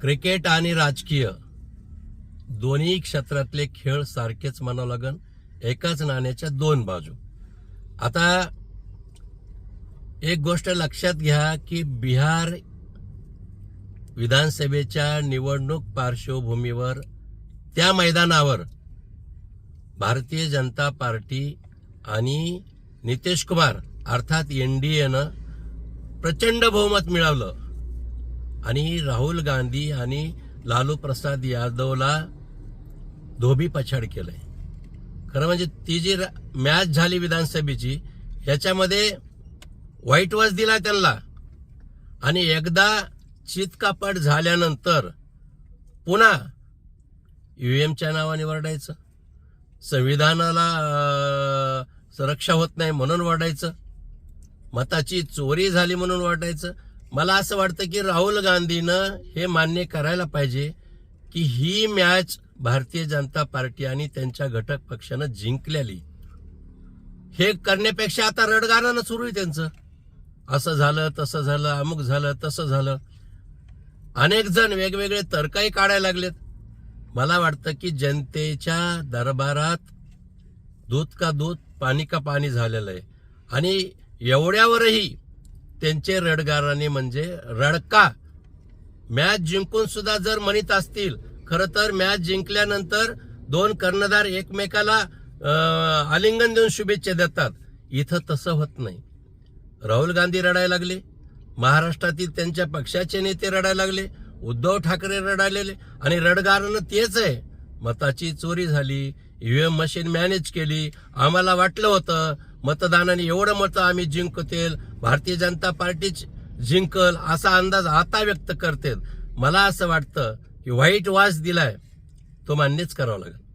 Cricket आणि राजकीय दोन्ही क्षेत्रातले खेळ सारखेच म्हणावं लागन. एकाच नाण्याच्या दोन बाजू. आता एक गोष्ट लक्षात घ्या की बिहार विधानसभेच्या निवडणूक पार्श्वभूमीवर त्या मैदानावर भारतीय जनता पार्टी आणि नितीश कुमार अर्थात एनडीएनं प्रचंड बहुमत मिळवलं. आणि राहुल गांधी आणि लालू प्रसाद यादवला धोबी पछाड केलंय. खरं म्हणजे ती जी मॅच झाली विधानसभेची याच्यामध्ये व्हाईट वॉश दिला त्यांना. आणि एकदा चितकापट झाल्यानंतर पुन्हा ईव्हीएमच्या नावाने वरडायचं. संविधानाला अं, सुरक्षा होत नाही म्हणून वरडायचं. मताची चोरी झाली म्हणून वाटायचं मला असं वाटतं की राहुल गांधीनं हे मान्य करायला पाहिजे की ही मॅच भारतीय जनता पार्टी आणि त्यांच्या घटक पक्षानं जिंकलेली. हे करण्यापेक्षा आता रडगाणं सुरू आहे त्यांचं. असं झालं तसं झालं अमुक झालं तसं झालं. अनेक जण वेगवेगळे तर्कही काढायला लागलेत. मला वाटतं की जनतेच्या दरबारात दूध का दूध पाणी का पाणी झालेलं आहे. आणि एवढ्यावरही त्यांचे रडगाराने म्हणजे रडका. मॅच जिंकून सुद्धा जर म्हणत असतील खर तर मॅच जिंकल्यानंतर दोन कर्णधार एकमेकाला आलिंगन देऊन शुभेच्छा देतात. इथं तसं होत नाही. राहुल गांधी रडायला लागले. महाराष्ट्रातील त्यांच्या पक्षाचे नेते रडायला लागले. उद्धव ठाकरे रडायलेले आणि रडगारानं तेच आहे. मताची चोरी झाली. ईव्हीएम मशीन मॅनेज केली. आम्हाला वाटलं होतं मतदानाने एवढं मतं आम्ही जिंकतील. भारतीय जनता पार्टीच जिंकल असा अंदाज आता व्यक्त करते मला असं वाटतं की वाईट वास दिलाय. तो मान्यच करावा लागेल.